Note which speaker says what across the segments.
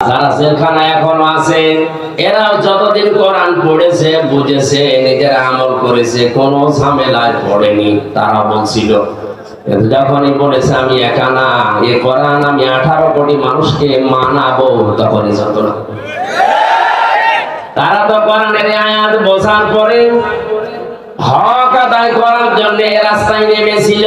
Speaker 1: যারা জেলখানা এখনও আছে, এরাও যতদিন কোরআন পড়েছে, বুঝেছে, নিজেরা আমল করেছে, কোনো ঝামেলায় পড়েনি, তারা বলছিল। যখনই বলেছে, আমি একা না, এ কোরআন আমি আঠারো কোটি মানুষকে মানাবো, তখনই যত না তারা তো কোরআনের আয়াত বোঝার পরে হক আদায় করার জন্য এ রাস্তায় নেমেছিল।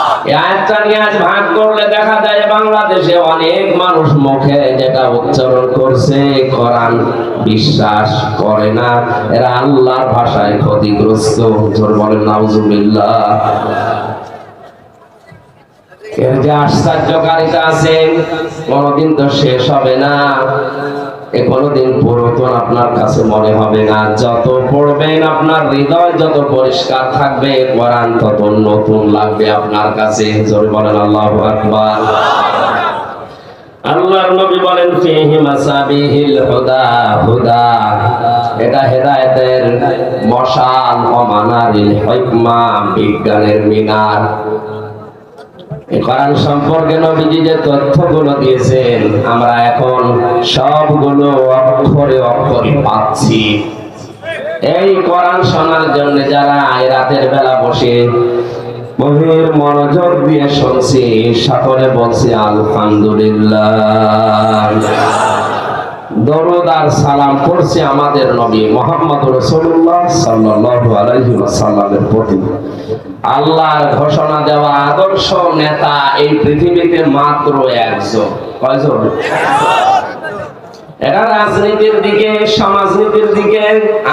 Speaker 1: ভাগ করলে দেখা যায় বাংলাদেশে অনেক মানুষ মুখে যেটা উচ্চারণ করছে বিশ্বাস করে না। এরা আল্লাহর ভাষায় ক্ষতিগ্রস্ত। জোর বলেন, নাউজুবিল্লাহ। এর যে আশ্চর্যকারিতা আছে, কোনদিন তো শেষ হবে না। কোনদিন পুরাতন আপনার কাছে মনে হবে না। যত পড়বেন আপনার হৃদয় যত পরিষ্কার থাকবে, কোরআন তত নতুন লাগবে আপনার কাছে। বলেন আকবার। আল্লাহর নবী বলেন, ফিহি মাসাবিহিল হুদা হুদা। এটা হেদায়েতের মশাল ও মানারিল হিকমা, বিজ্ঞানের মিনার। এই কোরআন সম্পর্কে নবীজি যে তথ্যগুলো দিয়েছেন, আমরা এখন সবগুলো অক্ষরে অক্ষরে পাচ্ছি। এই কোরআন শোনার জন্য যারা রাতের বেলা বসে গভীর মনোযোগ দিয়ে শুনছি, সকলে বলছি, আলহামদুলিল্লাহ। দরুদ আর সালাম পড়ছি আমাদের নবী মোহাম্মদ রসুল্লাহ সাল্লাল্লাহু আলাইহি ওয়াসাল্লামের প্রতি। আল্লাহর ঘোষণা দেওয়া আদর্শ নেতা এই পৃথিবীতে মাত্র একজন। কয়জন? এরা রাজনীতির দিকে, সমাজনীতির দিকে,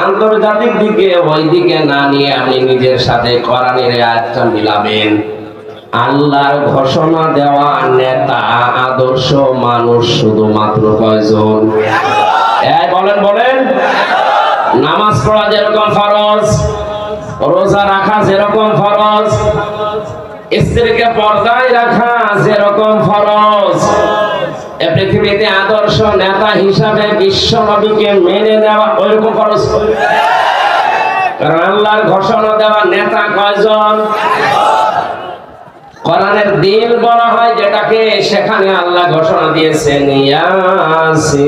Speaker 1: আন্তর্জাতিক দিকে ওই দিকে না নিয়ে আপনি নিজের সাথে কোরআনের আয়াতটা মিলাবেন। আল্লাহর ঘোষণা দেওয়া নেতা, আদর্শ মানুষ শুধুমাত্র কয়জন? বলেন বলেন। নামাজ পড়া যেরকম ফরজ, রোজা রাখা যেরকম ফরজ, স্ত্রীকে পর্দায় রাখা যেরকম ফরজ পৃথিবীতে আদর্শ নেতা হিসাবে বিশ্ব নবীকে মেনে নেওয়া ওইরকম ফরজ। কারণ আল্লাহর ঘোষণা দেওয়া নেতা কয়জন? কোরআনের দিন বলা হয়, যেটাকে সেখানে আল্লাহ ঘোষণা দিয়েছেন, ইয়াসিন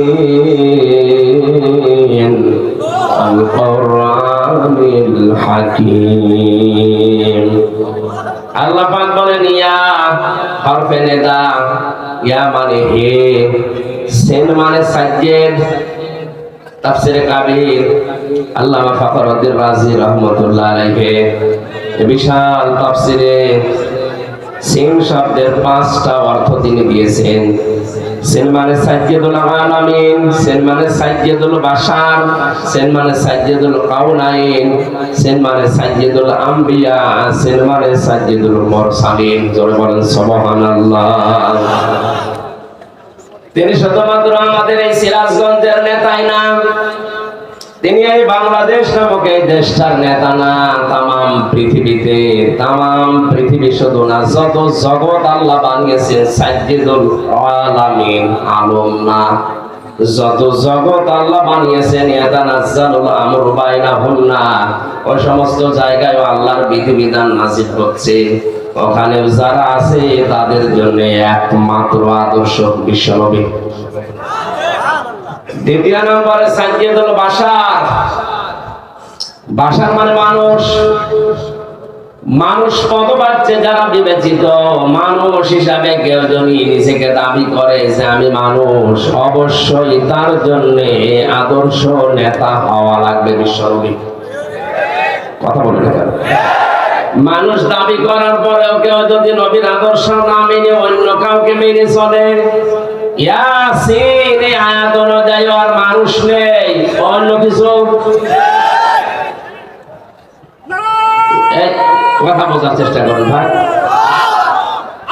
Speaker 1: আল কোরআনিল আল্লাহ পাক বলেন, ইয়া হরফে নেদা, ইয়া মানে হে, সেন মানে সাজ্জেদ, তাফসিরে কাবির, আল্লামা ফখরুদ্দিন রাজি রহমতুল্লাহ আলাইহি। বিশাল তাফসিরে সিন শব্দের পাঁচটা অর্থ তিনি দিয়েছেন। সেন মানে সাজ্জেদুল আলামিন সেন মানে সাজ্জেদুল বাশার সেন মানে সাজ্জেদুল কাউনাইন সেন মানে সাজ্জেদুল আম্বিয়া সেন মানে সাজ্জেদুল মুরসালিন। জোরে বলেন, সুবহানাল্লাহ। তিনি শুধুমাত্র আমাদের এই সিরাজগঞ্জের নেতাই না তিনি এই বাংলাদেশ নামক এই দেশটার নেতা না। তাম পৃথিবীতে তাম পৃথিবী শুধু না, যত জগৎ আল্লাহ বানিয়েছেন আলামিন আলম না। যত জগৎ আল্লাহ বানিয়েছেন ওই সমস্ত জায়গায় আল্লাহর বিধিবিধান নাজিল হচ্ছে। ওখানে যারা আছে, তাদের জন্য একমাত্র আদর্শ বিশ্বনবী। দ্বিতীয় নম্বরে সাজ্জিদুল বাশার। বাশার মানে মানুষ। মানুষ পদ পাচ্ছে যারা বিবেচিত, মানুষ হিসাবে কেউ যদি নিজেকে দাবি করে যে আমি মানুষ, অবশ্যই তার জন্য আদর্শ নেতা হওয়া লাগবে বিশ্বনবী। কথা বলে মানুষ দাবি করার পরেও কেউ যদি নবীর আদর্শ না মেনে অন্য কাউকে মেনে চলে, ইয়াসিন এই আয়াত অনুযায়ী আর মানুষ নেই। অন্য কিছু? কথা বোঝার চেষ্টা করুন ভাই।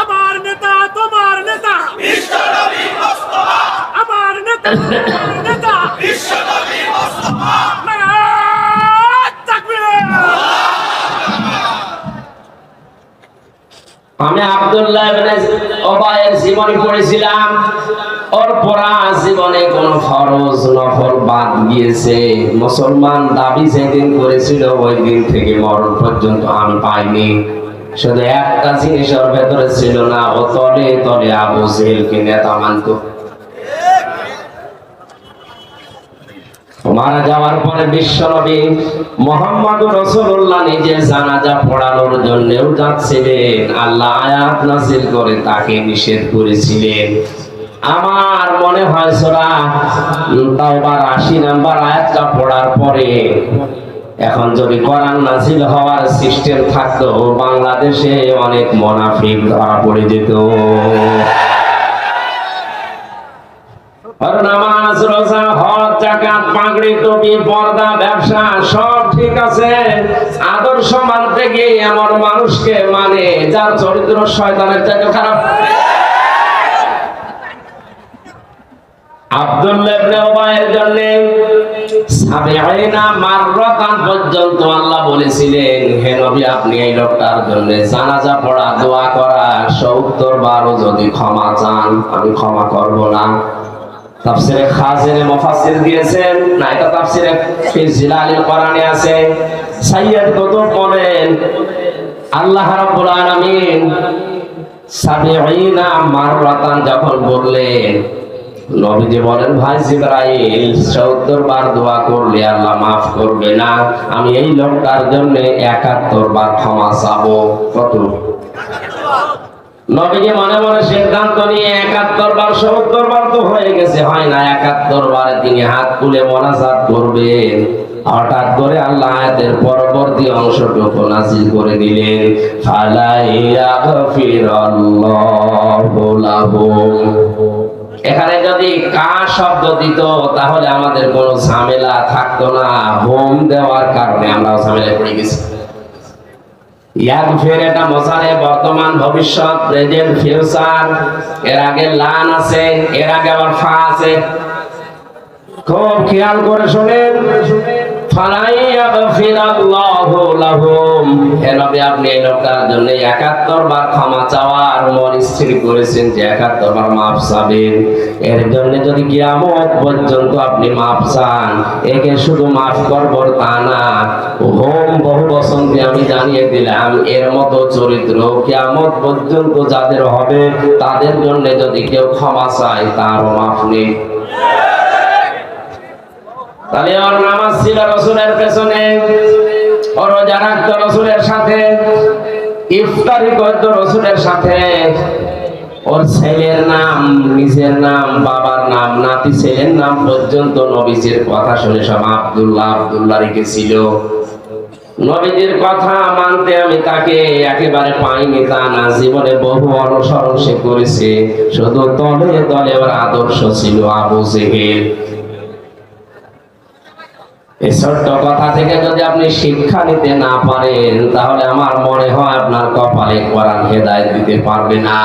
Speaker 2: আমার নেতা তোমার নেতা। আমার নেতা।
Speaker 1: আমি আব্দুল্লাহ ইবনে ওবায়ের জীবনী পড়েছিলাম। ওর পড়া জীবনে কোন ফরজ নফল বাদ গিয়েছে। মুসলমান দাবি যেদিন করেছিল, ওই দিন থেকে মরণ পর্যন্ত আমি পাইনি। শুধু একটা জিনিস ওর ভেতরে ছিল না, ও তলে তলে আবু জেহেলকে নেতা মানত। মারা যাওয়ার পরে বিশ্বনবী মোহাম্মদ রসুল্লাহ নিজে জানাজা পড়ানোর জন্যও যাচ্ছিলেন আল্লাহ আয়াত নাজিল করে তাকে নিষেধ করেছিলেন। আমার মনে হয় সোরা তাওবার আশি নাম্বার আয়াতটা পড়ার পরে এখন যদি কোরআন নাজিল হওয়ার সিস্টেম থাকতো, বাংলাদেশে অনেক মোনাফিক ধরা পড়ে যেত। নামাজ, রোজা, হজ জাকাত পাগড়ি, টুপি, পর্দা, ব্যবসা, সব ঠিক আছে। আদর্শ মানতে গিয়ে এমন মানুষকে মানে যার চরিত্র শয়তানের খারাপ। আব্দুল্লাহ আপনি এই জন্য দোয়া করা 70 বারও যদি ক্ষমা চান, আমি ক্ষমা করব না। তাফসিরে খাজিনে মুফাসসির দিয়েছেন না এটা তাফসিরে ফি জিলালিল কোরআনে আছে। সাইয়্যিদ কুতুব বলেন, আল্লাহ রাব্বুল আলামিন সাবিঈনা মাররাতান যখন বললেন, নবীজি বলেন, ভাই জিবরাইল 70 বার দোয়া করলে আল্লাহ মাফ করবে না, আমি এই লোকটার জন্য 71 বার ক্ষমা চাবো। কত? নবীজি মনে মনে সিদ্ধান্ত নিয়ে একাত্তর বার সত্তর বার তো হয়ে গেছে, হয় না? একাত্তর বারে তিনি হাত তুলে মনাজাত করবেন। হঠাৎ করে আল্লাহ আয়াতের পরবর্তী অংশটুকু নাজিল করে দিলেন। এখানে যদি কা শব্দ দিত, তাহলে আমাদের কোনো ঝামেলা থাকতো না। হোম দেওয়ার কারণে আমরা ঝামেলা পড়ে গেছি। ইয়াগফির এটা মশারে বর্তমান ভবিষ্যৎ প্রেজেন্ট ফিউচার এর আগে লান আছে, এর আগে আবার ফা আছে। খুব খেয়াল করে শুনেন। ফালাইয়াগফিরাল্লাহু। আপনি এই লোকটার জন্য 71 বার ক্ষমা চাওয়ার স্থির করেছেন যে 71 বার মাফ চান, একে শুধু মাফ করব তা না। হোম, বহু বসন্তে আমি জানিয়ে দিলাম, এর মতো চরিত্র কিয়ামত পর্যন্ত যাদের হবে, তাদের জন্য যদি কেউ ক্ষমা চায়, তারও মাফ নেই। তাহলে ওর নামাজ ছিল রসুলের পেছনে। রোজা রাখতো রসুলের সাথে, ইফতারি করতো রসুলের সাথে। ওর ছেলের নাম, নিজের নাম, বাবার নাম, নাতি ছেলের নাম পর্যন্ত নবীজির কথা শুনে সব আব্দুল্লাহ আব্দুল্লাহ রেখেছিল নবীজির কথা মানতে আমি তাকে একেবারে পাইনি তা না, জীবনে বহু অনুসরণ সে করেছে। শুধু তলে তলে ওর আদর্শ ছিল আবু জেহেল। এই ছোট্ট কথা থেকে যদি আপনি শিক্ষা নিতে না পারেন, তাহলে আমার মনে হয় আপনার কপালে কোরআন হেদায়ত দিতে পারবে না।